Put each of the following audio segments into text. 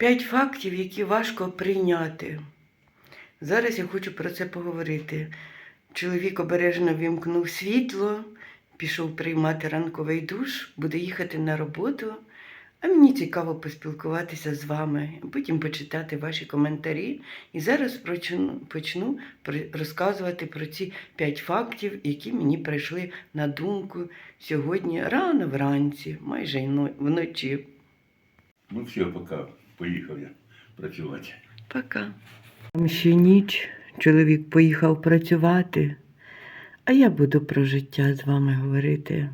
П'ять фактів, які важко прийняти. Зараз я хочу про це поговорити. Чоловік обережно вімкнув світло, пішов приймати ранковий душ, буде їхати на роботу. А мені цікаво поспілкуватися з вами, потім почитати ваші коментарі. І зараз почну, розказувати про ці п'ять фактів, які мені прийшли на думку сьогодні рано вранці, майже вночі. Ну все, пока. Поїхав я працювати. Пока. Там ще ніч, чоловік поїхав працювати, а я буду про життя з вами говорити.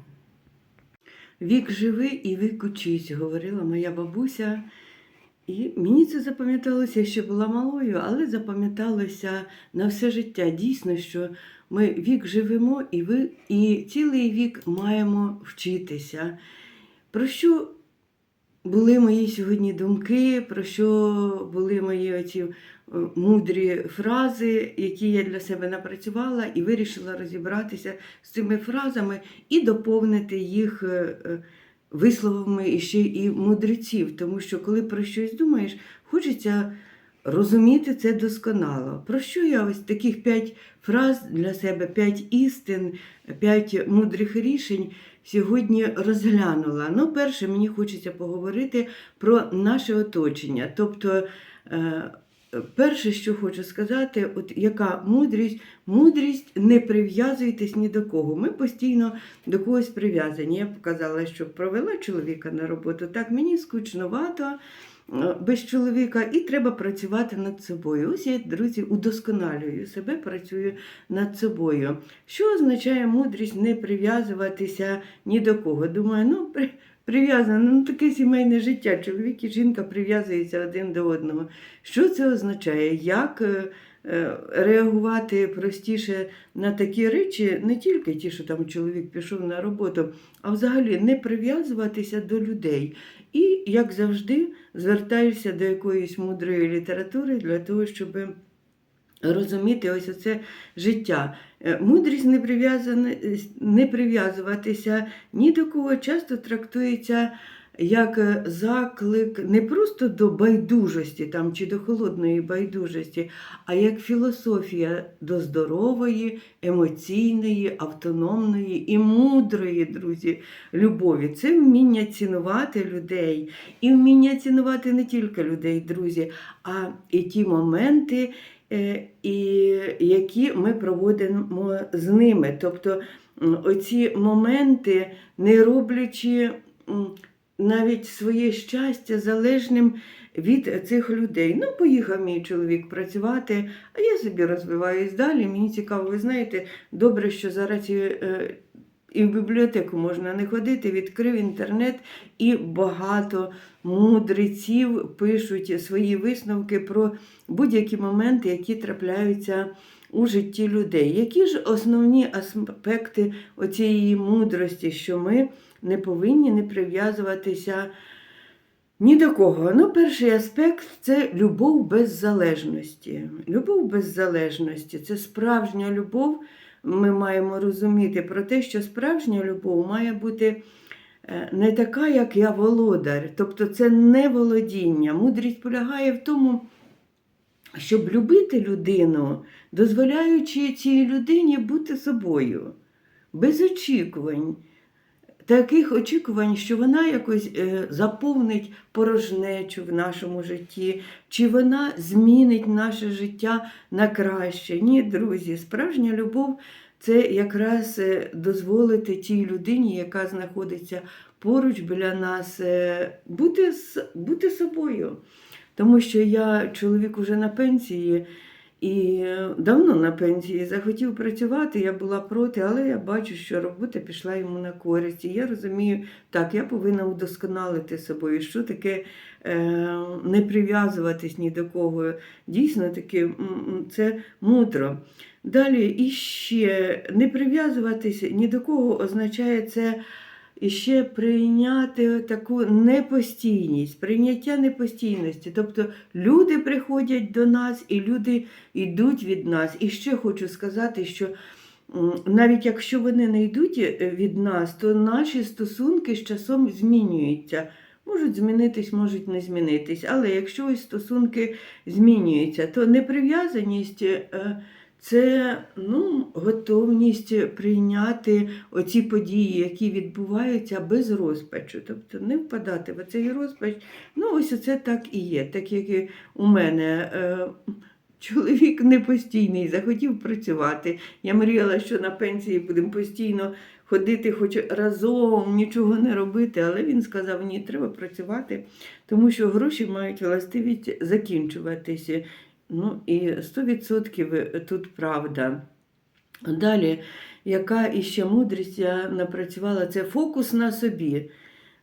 Вік живи і вік учись, говорила моя бабуся. І мені це запам'яталося, я ще була малою, але запам'яталося на все життя. Дійсно, що ми вік живемо і, ви, і цілий вік маємо вчитися. Про що були мої сьогодні думки, про що були мої оці е, мудрі фрази, які я для себе напрацювала, і вирішила розібратися з цими фразами і доповнити їх е, е, висловами іще і мудреців. Тому що, коли про щось думаєш, хочеться розуміти це досконало. Про що я ось таких п'ять фраз для себе, п'ять істин, п'ять мудрих рішень сьогодні розглянула. Ну, перше, мені хочеться поговорити про наше оточення. Тобто, е, перше, що хочу сказати, от яка мудрість, мудрість не прив'язуйтесь ні до кого. Ми постійно до когось прив'язані. Я показала, що провела чоловіка на роботу. Так, мені скучновато. Е, Без чоловіка і треба працювати над собою. Ось я, друзі, удосконалюю себе, працюю над собою. Що означає мудрість не прив'язуватися ні до кого? Думаю, ну при, прив'язано, ну таке сімейне життя. Чоловік і жінка прив'язуються один до одного. Що це означає? Як е, е, реагувати простіше на такі речі, не тільки ті, що там чоловік пішов на роботу, а взагалі не прив'язуватися до людей. І, як завжди, звертаюся до якоїсь мудрої літератури для того, щоб розуміти ось оце життя. Е, Мудрість не, прив'язане- не прив'язуватися ні до кого часто трактується як е, заклик не просто до байдужості там, чи до холодної байдужості, а як філософія до здорової, емоційної, автономної і мудрої, друзі, любові. Це вміння цінувати людей і вміння цінувати не тільки людей, друзі, а і ті моменти, е, і які ми проводимо з ними. Тобто оці моменти, не роблячи навіть своє щастя залежним від цих людей. Ну, поїхав мій чоловік працювати, а я собі розвиваюсь далі. Мені цікаво, ви знаєте, добре, що зараз і, е, в бібліотеку можна не ходити, відкрив інтернет, і багато мудреців пишуть свої висновки про будь-які моменти, які трапляються у житті людей. Які ж основні аспекти оцієї мудрості, що ми не повинні не прив'язуватися ні до кого. Ну, перший аспект це любов без залежності. Любов без залежності це справжня любов. Ми маємо розуміти про те, що справжня любов має бути е, не така, як я володар. Тобто це не володіння. Мудрість полягає в тому, щоб любити людину, дозволяючи цій людині бути собою, без очікувань. Таких очікувань, що вона якось е, заповнить порожнечу в нашому житті, чи вона змінить наше життя на краще. Ні, друзі, справжня любов це якраз е, дозволити тій людині, яка знаходиться поруч біля нас, е, бути, бути собою. Тому що я чоловік уже на пенсії і е, давно на пенсії захотів працювати, я була проти, але я бачу, що робота пішла йому на користь. І я розумію, так, я повинна удосконалити собою, що таке е, не прив'язуватись ні до кого. Дійсно м, це мудро. Далі іще не прив'язуватись ні до кого означає це і ще прийняти таку непостійність, прийняття непостійності. Тобто люди приходять до нас і люди йдуть від нас. І ще хочу сказати, що навіть якщо вони не йдуть е, від нас, то наші стосунки з часом змінюються. Можуть змінитись, можуть не змінитись. Але якщо ось стосунки змінюються, то неприв'язаність е, це ну, готовність прийняти оці події, які відбуваються без розпачу. Тобто не впадати в цей розпач. Ну, ось це так і є. Так як і у мене. Е, Чоловік не постійний, захотів працювати. Я мріяла, що на пенсії будемо постійно ходити хоч разом, нічого не робити, але він сказав, ні, треба працювати, тому що гроші мають властивість закінчуватися. Ну і 100% тут правда. Далі, яка іще мудрість я напрацювала, це фокус на собі.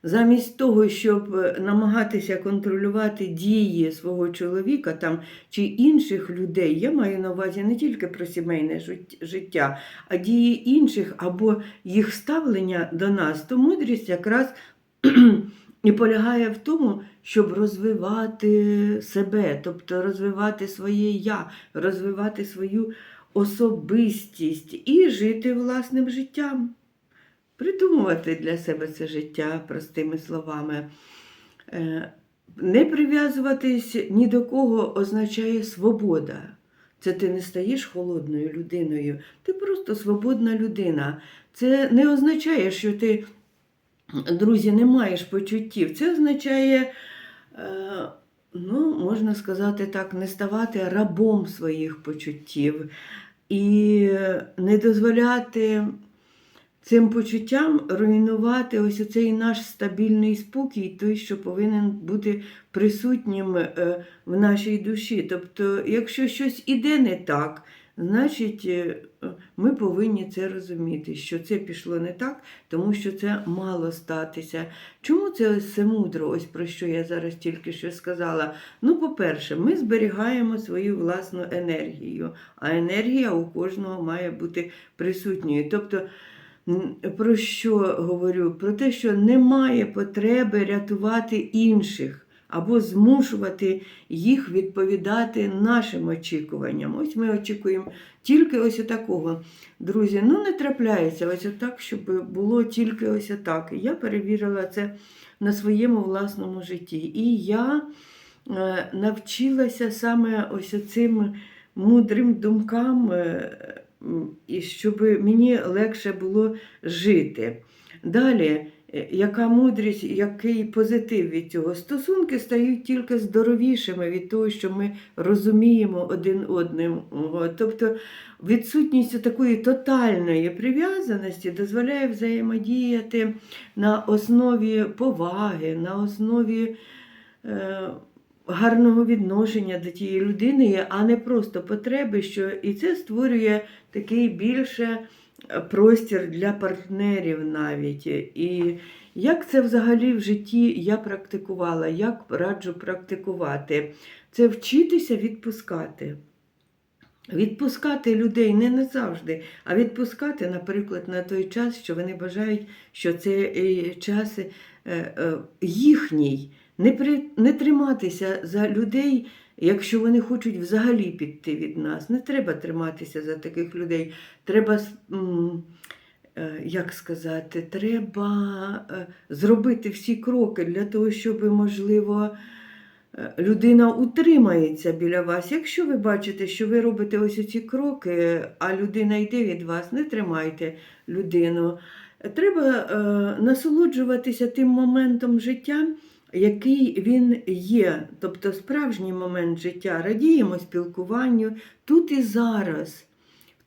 Замість того, щоб е, намагатися контролювати дії свого чоловіка там, чи інших людей, я маю на увазі не тільки про сімейне життя, а дії інших або їх ставлення до нас, то мудрість якраз і полягає в тому, щоб розвивати себе, тобто розвивати своє я, розвивати свою особистість і жити власним життям придумувати для себе це життя простими словами. Е, Не прив'язуватись ні до кого означає свобода. Це ти не стаєш холодною людиною, ти просто свободна людина. Це не означає, що ти, друзі, не маєш почуттів. Це означає, е, ну, можна сказати так, не ставати рабом своїх почуттів і не дозволяти цим почуттям руйнувати ось оцей наш стабільний спокій, той, що повинен бути присутнім е, в нашій душі. Тобто, якщо щось іде не так, значить е, ми повинні це розуміти, що це пішло не так, тому що це мало статися. Чому це все мудро, ось про що я зараз тільки що сказала? Ну, по-перше, ми зберігаємо свою власну енергію, а енергія у кожного має бути присутньою. Тобто, Про що говорю? Про те, що немає потреби рятувати інших або змушувати їх відповідати нашим очікуванням. Ось ми очікуємо тільки ось такого. Друзі, ну не трапляється ось так, щоб було тільки ось так. Я перевірила це на своєму власному житті. І я е, навчилася саме ось цим мудрим думкам. е, і щоб мені легше було жити. Далі, яка мудрість, який позитив від цього? Стосунки стають тільки здоровішими від того, що ми розуміємо один одного. Тобто відсутність такої тотальної прив'язаності дозволяє взаємодіяти на основі поваги, на основі. Е, Гарного відношення до тієї людини, а не просто потреби, що і це створює такий більше е, простір для партнерів навіть. І як це взагалі в житті я практикувала, як раджу практикувати? Це вчитися відпускати. Відпускати людей не назавжди, а відпускати, наприклад, на той час, що вони бажають, що це е, час е, е, їхній. Не, при, не триматися за людей, якщо вони хочуть взагалі піти від нас. Не треба триматися за таких людей. Треба, е, як сказати, треба е, зробити всі кроки для того, щоб, можливо, е, людина утримається біля вас. Якщо ви бачите, що ви робите ось ці кроки, а людина йде від вас, не тримайте людину. Треба насолоджуватися тим моментом життя, який він є, тобто справжній момент життя. Радіємо спілкуванню тут і зараз.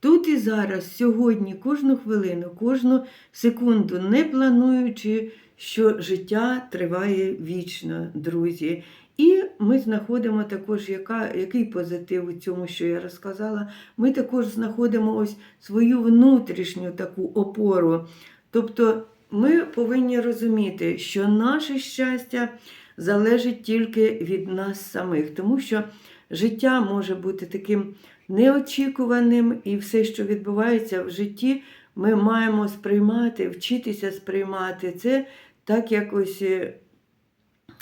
Тут і зараз, сьогодні, кожну хвилину, кожну секунду, не плануючи, що життя триває вічно, друзі. І ми знаходимо також, яка, який позитив у цьому, що я розказала. Ми також знаходимо ось свою внутрішню таку опору. Тобто ми повинні розуміти, що наше щастя залежить тільки від нас самих, тому що життя може бути таким неочікуваним, і все, що відбувається в житті, ми маємо сприймати, вчитися сприймати це так якось. е,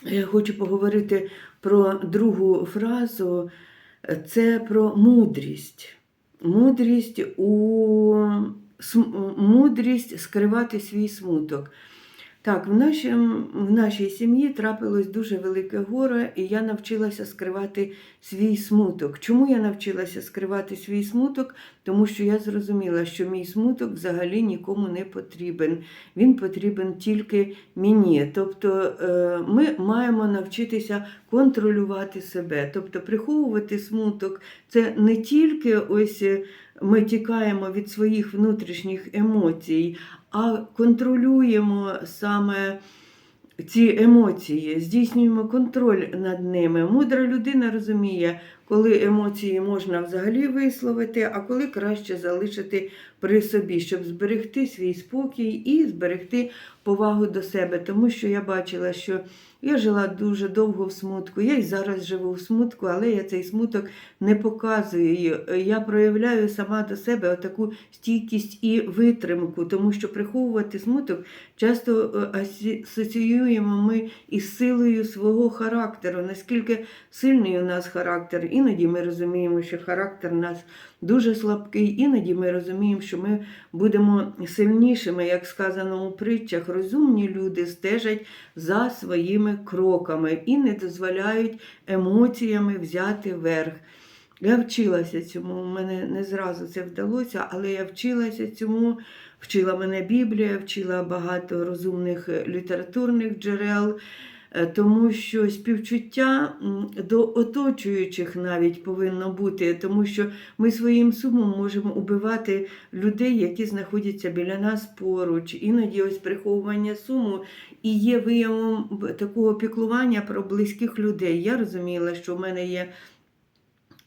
Я хочу поговорити про другу фразу. Це про мудрість. Мудрість у мудрість скривати свій смуток. Так, в, нашім, в нашій сім'ї трапилось дуже велике горе, і я навчилася скривати свій смуток. Чому я навчилася скривати свій смуток? Тому що я зрозуміла, що мій смуток взагалі нікому не потрібен. Він потрібен тільки мені. Тобто е, ми маємо навчитися контролювати себе. Тобто приховувати смуток це не тільки ось ми тікаємо від своїх внутрішніх емоцій, а контролюємо саме ці емоції, здійснюємо контроль над ними. Мудра людина розуміє, коли емоції можна взагалі висловити, а коли краще залишити при собі, щоб зберегти свій спокій і зберегти повагу до себе. Тому що я бачила, що я жила дуже довго в смутку. Я й зараз живу в смутку, але я цей смуток не показую. Я проявляю сама до себе отаку стійкість і витримку, тому що приховувати смуток часто е, асоціюємо ми із силою свого характеру. Наскільки сильний у нас характер, іноді ми розуміємо, що характер у нас дуже слабкий, іноді ми розуміємо, що ми будемо сильнішими, як сказано у притчах. Розумні люди стежать за своїми кроками і не дозволяють емоціями взяти верх. Я вчилася цьому, у мене не зразу це вдалося, але я вчилася цьому, вчила мене Біблія, вчила багато розумних літературних джерел, тому що співчуття до оточуючих навіть повинно бути, тому що ми своїм сумом можемо убивати людей, які знаходяться біля нас поруч. Іноді ось приховування суму і є виявом такого піклування про близьких людей. Я розуміла, що в мене є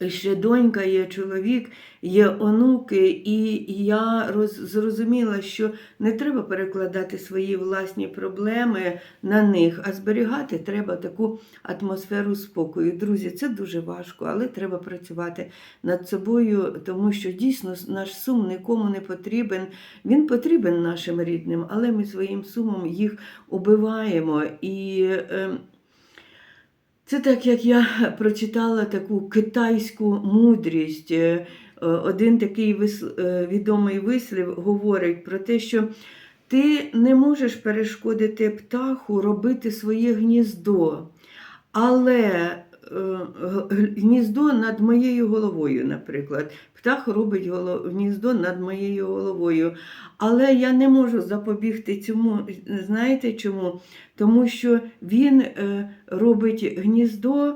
ще донька, є чоловік, є онуки, і я роз, зрозуміла, що не треба перекладати свої власні проблеми на них, а зберігати треба таку атмосферу спокою. Друзі, це дуже важко, але треба працювати над собою, тому що дійсно наш сум нікому не потрібен. Він потрібен нашим рідним, але ми своїм сумом їх убиваємо. І е, це так, як я прочитала таку китайську мудрість. Е, Один такий е, відомий вислів говорить про те, що ти не можеш перешкодити птаху робити своє гніздо, але гніздо над моєю головою, наприклад. Птах робить гніздо над моєю головою. Але я не можу запобігти цьому. Знаєте чому? Тому що він е, робить гніздо,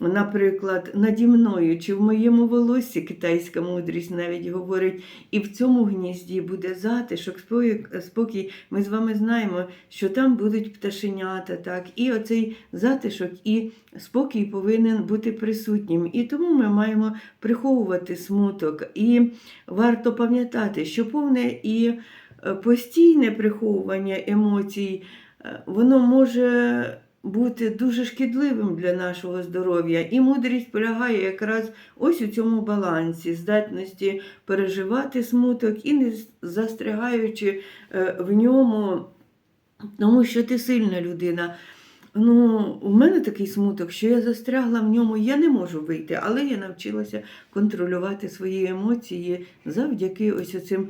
наприклад, наді мною чи в моєму волоссі, китайська мудрість навіть говорить, і в цьому гнізді буде затишок, спокій, спокій. Ми з вами знаємо, що там будуть пташенята, так, і оцей затишок і спокій повинен бути присутнім. І тому ми маємо приховувати смуток. І варто пам'ятати, що повне і е, постійне приховування емоцій, е, воно може бути дуже шкідливим для нашого здоров'я. І мудрість полягає якраз ось у цьому балансі, здатності переживати смуток і не застрягаючи е, в ньому, тому що ти сильна людина. Ну, у мене такий смуток, що я застрягла в ньому, я не можу вийти, але я навчилася контролювати свої емоції завдяки ось цим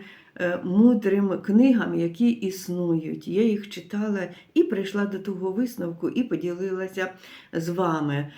мудрим книгам, які існують. Я їх читала і прийшла до того висновку і поділилася з вами.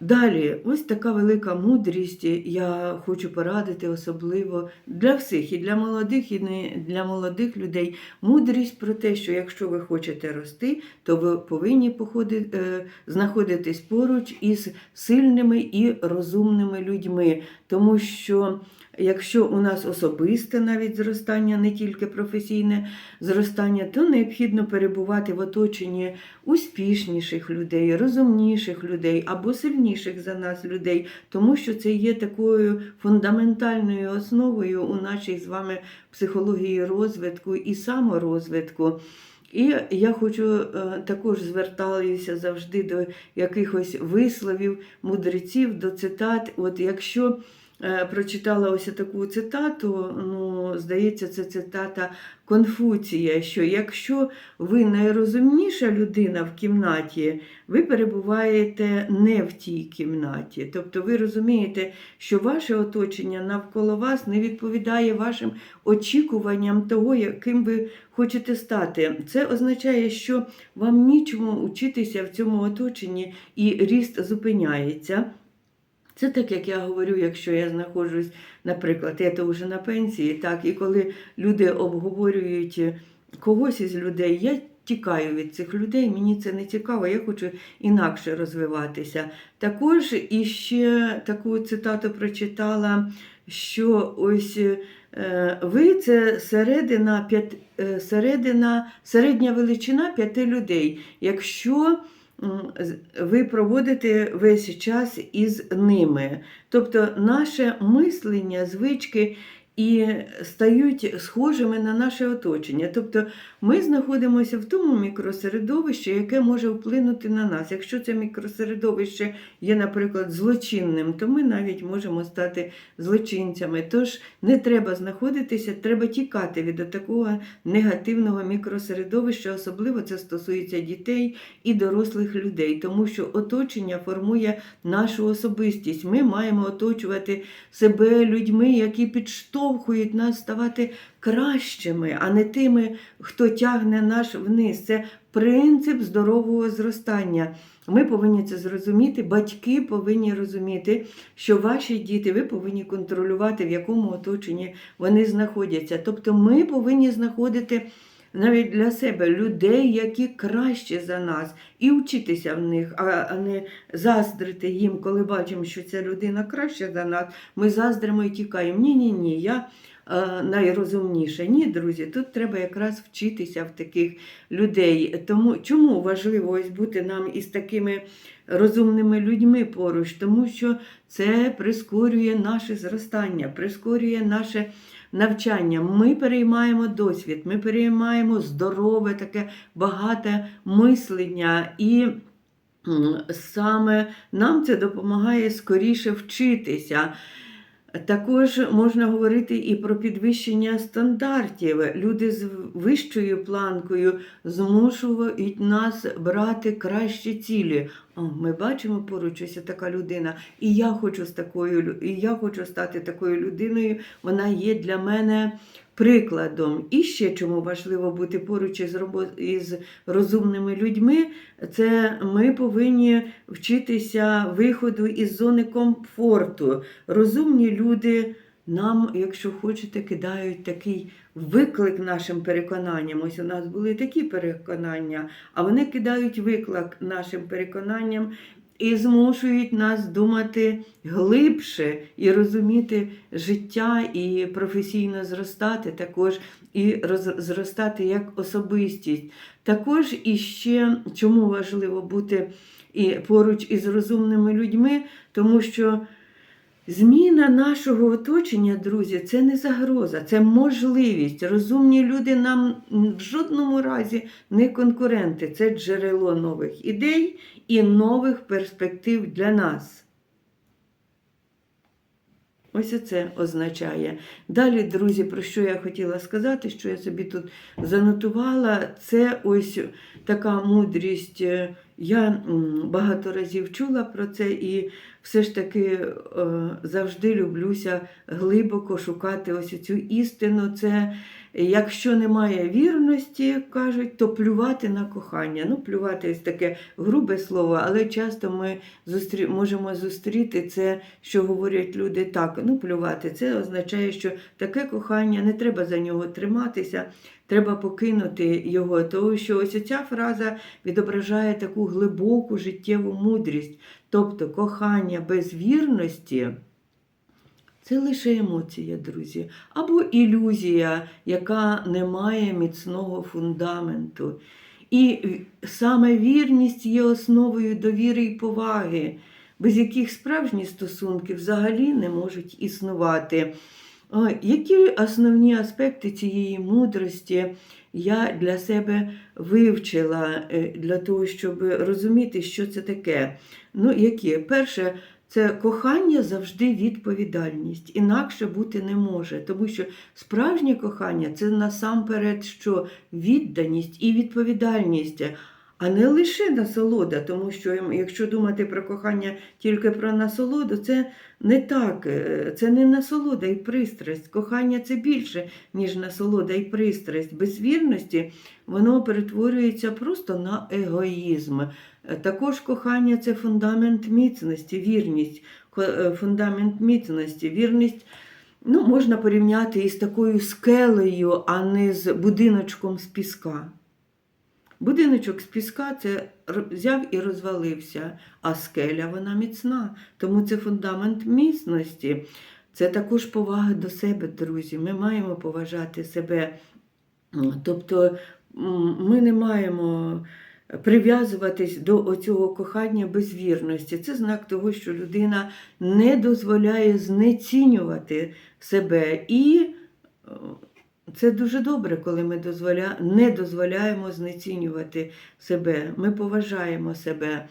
Далі, ось така велика мудрість. Я хочу порадити особливо для всіх, і для молодих, і не для молодих людей. Мудрість про те, що якщо ви хочете рости, то ви повинні походити, е, знаходитись поруч із сильними і розумними людьми. Тому що якщо у нас особисте навіть зростання, не тільки професійне зростання, то необхідно перебувати в оточенні успішніших людей, розумніших людей або сильніших за нас людей, тому що це є такою фундаментальною основою у нашій з вами психології розвитку і саморозвитку. І я хочу е, також звертаюся завжди до якихось висловів мудреців, до цитат. От якщо прочитала ось таку цитату. Ну, здається, це цитата Конфуція, що якщо ви найрозумніша людина в кімнаті, ви перебуваєте не в тій кімнаті. Тобто ви розумієте, що ваше оточення навколо вас не відповідає вашим очікуванням того, яким ви хочете стати. Це означає, що вам нічому учитися в цьому оточенні і ріст зупиняється. Це так, як я говорю, якщо я знаходжусь, наприклад, я то вже на пенсії, так, і коли люди обговорюють когось із людей, я тікаю від цих людей, мені це не цікаво, я хочу інакше розвиватися. Також іще таку цитату прочитала, що ось е, ви це середина, е, середина, середня величина п'яти людей. Якщо ви проводите весь час із ними. Тобто наше мислення, звички і стають схожими на наше оточення. Тобто ми знаходимося в тому мікросередовищі, яке може вплинути на нас. Якщо це мікросередовище є, наприклад, злочинним, то ми навіть можемо стати злочинцями. Тож не треба знаходитися, треба тікати від такого негативного мікросередовища, особливо це стосується дітей і дорослих людей, тому що оточення формує нашу особистість. Ми маємо оточувати себе людьми, які підштовхують нас ставати кращими, а не тими, хто тягне наш вниз. Це принцип здорового зростання. Ми повинні це зрозуміти, батьки повинні розуміти, що ваші діти ви повинні контролювати, в якому оточенні вони знаходяться. Тобто ми повинні знаходити навіть для себе людей, які краще за нас, і вчитися в них, а не заздрити їм, коли бачимо, що ця людина краща за нас. Ми заздримо і тікаємо. Ні, ні, ні, я е, найрозумніша. Ні, друзі, тут треба якраз вчитися в таких людей. Тому чому важливо ось бути нам із такими розумними людьми поруч? Тому що це прискорює наше зростання, прискорює наше навчання. Ми переймаємо досвід, ми переймаємо здорове, таке багате мислення і. Саме нам це допомагає скоріше вчитися. Також можна говорити і про підвищення стандартів. Люди з вищою планкою змушують нас брати кращі цілі. О, ми бачимо поруч ось така людина, і я хочу з такою і я хочу стати такою людиною. Вона є для мене прикладом. І ще чому важливо бути поруч із, із розумними людьми, це ми повинні вчитися виходу із зони комфорту. Розумні люди нам, якщо хочете, кидають такий виклик нашим переконанням. Ось у нас були такі переконання, а вони кидають виклик нашим переконанням і змушують нас думати глибше і розуміти життя, і професійно зростати також, і роз- зростати як особистість. Також іще чому важливо бути і поруч із розумними людьми, тому що Зміна нашого оточення, друзі, це не загроза, це можливість. Розумні люди нам в жодному разі не конкуренти. Це джерело нових ідей і нових перспектив для нас. Ось це означає. Далі, друзі, про що я хотіла сказати, що я собі тут занотувала, це ось така мудрість. Я багато разів чула про це і все ж таки е, завжди люблюся глибоко шукати ось цю істину. Це якщо немає вірності, кажуть, то плювати на кохання. Ну, плювати ось таке грубе слово, але часто ми зустрі... можемо зустріти це, що говорять люди так. Ну, плювати. Це означає, що таке кохання не треба за нього триматися. Треба покинути його, тому що ось ця фраза відображає таку глибоку життєву мудрість. Тобто кохання без вірності це лише емоція, друзі, або ілюзія, яка не має міцного фундаменту. І саме вірність є основою довіри і поваги, без яких справжні стосунки взагалі не можуть існувати. Які основні аспекти цієї мудрості я для себе вивчила е, для того, щоб розуміти, що це таке? Ну, які? Перше, Це кохання завжди відповідальність, інакше бути не може. Тому що справжнє кохання це насамперед що відданість і відповідальність, а не лише насолода. Тому що ем, якщо думати про кохання тільки про насолоду, це не так. Е, Це не насолода і пристрасть. Кохання це більше, ніж насолода і пристрасть. Без вірності воно перетворюється просто на егоїзм. Е, Також кохання це фундамент міцності, вірність, е, фундамент міцності, вірність. Ну, можна порівняти із такою скелею, а не з будиночком з піска. Будиночок з піска це взяв і розвалився, а скеля вона міцна. Тому це фундамент міцності. Це також повага до себе, друзі. Ми маємо поважати себе. Тобто ми не маємо прив'язуватись до оцього кохання без вірності. Це знак того, що людина не дозволяє знецінювати себе. І е, це дуже добре, коли ми дозволя... не дозволяємо знецінювати себе. Ми поважаємо себе.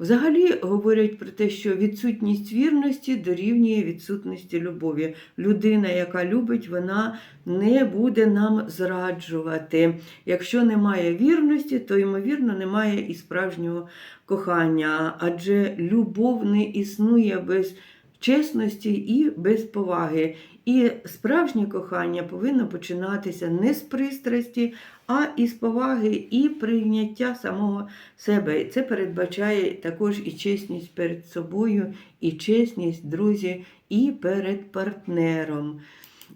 Взагалі говорять про те, що відсутність вірності дорівнює відсутності любові. Людина, яка любить, вона не буде нам зраджувати. Якщо немає вірності, то ймовірно немає і справжнього кохання, адже любов не існує без чесності і без поваги. І справжнє кохання повинно починатися не з пристрасті, а із поваги і прийняття самого себе. Це передбачає також і чесність перед собою, і чесність, друзі, і перед партнером.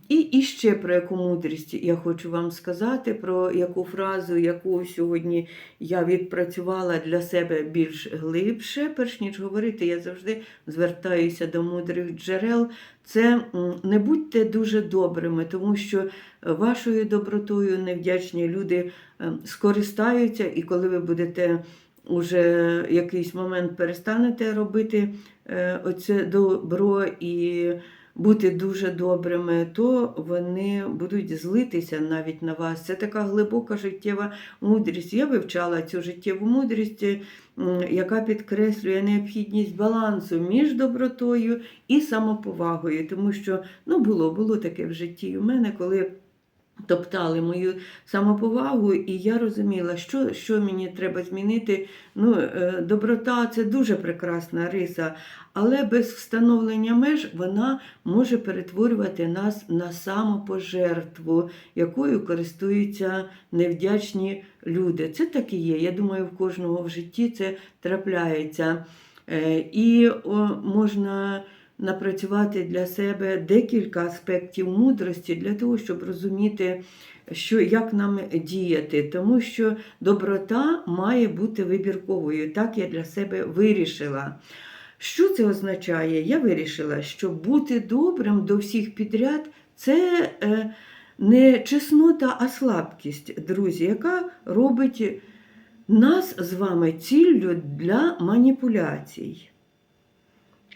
І ще про яку мудрість я хочу вам сказати, про яку фразу, яку сьогодні я відпрацювала для себе більш глибше. Перш ніж говорити, я завжди звертаюся до мудрих джерел. Це не будьте дуже добрими, тому що вашою добротою невдячні люди е, скористаються, і коли ви будете уже якийсь момент перестанете робити е, оце добро і бути дуже добрими, то вони будуть злитися навіть на вас. Це така глибока життєва мудрість. Я вивчала цю життєву мудрість, яка підкреслює необхідність балансу між добротою і самоповагою. Тому що ну, було, було таке в житті у мене, коли. Топтали мою самоповагу, і я розуміла, що, що мені треба змінити. Ну, е, доброта це дуже прекрасна риса, але без встановлення меж вона може перетворювати нас на самопожертву, якою користуються невдячні люди. Це так і є. Я думаю, в кожного в житті це трапляється. Е, І можна напрацювати для себе декілька аспектів мудрості для того, щоб розуміти, що, як нам діяти. Тому що доброта має бути вибірковою. Так я для себе вирішила. Що це означає? Я вирішила, що бути добрим до всіх підряд це е, не чеснота, а слабкість, друзі, яка робить нас з вами ціллю для маніпуляцій.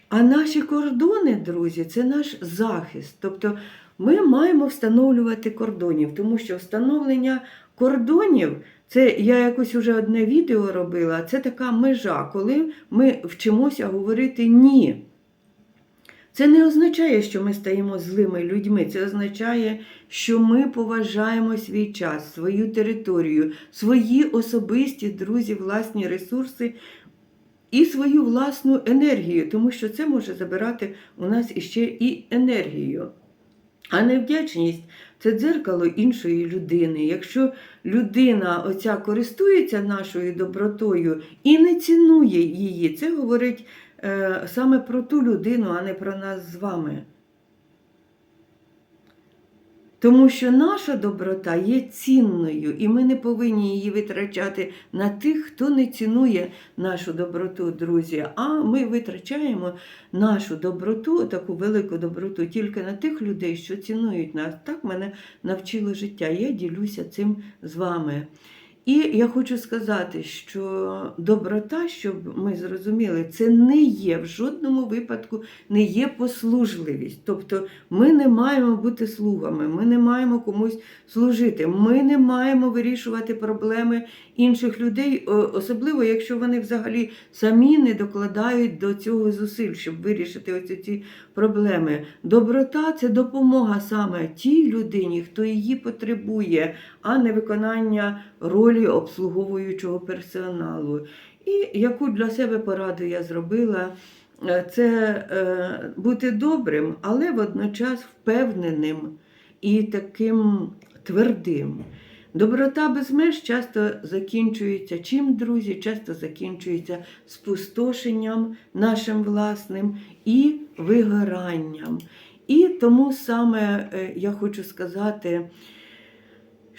А наші кордони, друзі, це наш захист. Тобто ми маємо встановлювати кордонів, тому що встановлення кордонів це я якось уже одне відео робила. Це така межа, коли ми вчимося говорити ні. Це не означає, що ми стаємо злими людьми. Це означає, що ми поважаємо свій час, свою територію, свої особисті друзі, власні ресурси і свою власну енергію, тому що це може забирати у нас іще і енергію. А невдячність це дзеркало іншої людини. Якщо людина оця користується нашою добротою і не цінує її, це говорить е, саме про ту людину, а не про нас з вами. Тому що наша доброта є цінною, і ми не повинні її витрачати на тих, хто не цінує нашу доброту, друзі. А ми витрачаємо нашу доброту, таку велику доброту, тільки на тих людей, що цінують нас. Так мене навчило життя. Я ділюся цим з вами. І я хочу сказати, що доброта, щоб ми зрозуміли, це не є в жодному випадку не є послужливість. Тобто ми не маємо бути слугами, ми не маємо комусь служити, ми не маємо вирішувати проблеми інших людей, особливо якщо вони взагалі самі не докладають до цього зусиль, щоб вирішити оці ці проблеми. Доброта це допомога саме тій людині, хто її потребує, а не виконання ролі обслуговуючого персоналу. І яку для себе пораду я зробила, е, це е, бути добрим, але водночас впевненим і таким твердим. Доброта без меж часто закінчується чим, друзі? Часто закінчується спустошенням нашим власним і вигоранням. І тому саме е, я хочу сказати,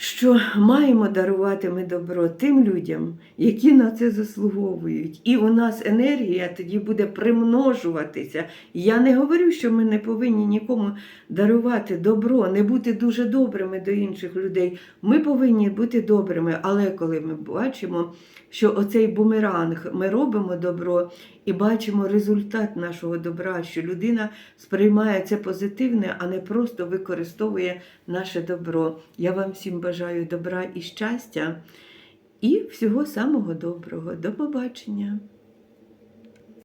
що маємо дарувати ми добро тим людям, які на це заслуговують. І у нас енергія тоді буде примножуватися. Я не говорю, що ми не повинні нікому дарувати добро, не бути дуже добрими до інших людей. Ми повинні бути добрими, але коли ми бачимо, що оцей бумеранг, ми робимо добро і бачимо результат нашого добра, що людина сприймає це позитивне, а не просто використовує наше добро. Я вам всім бажаю добра і щастя і всього самого доброго. До побачення!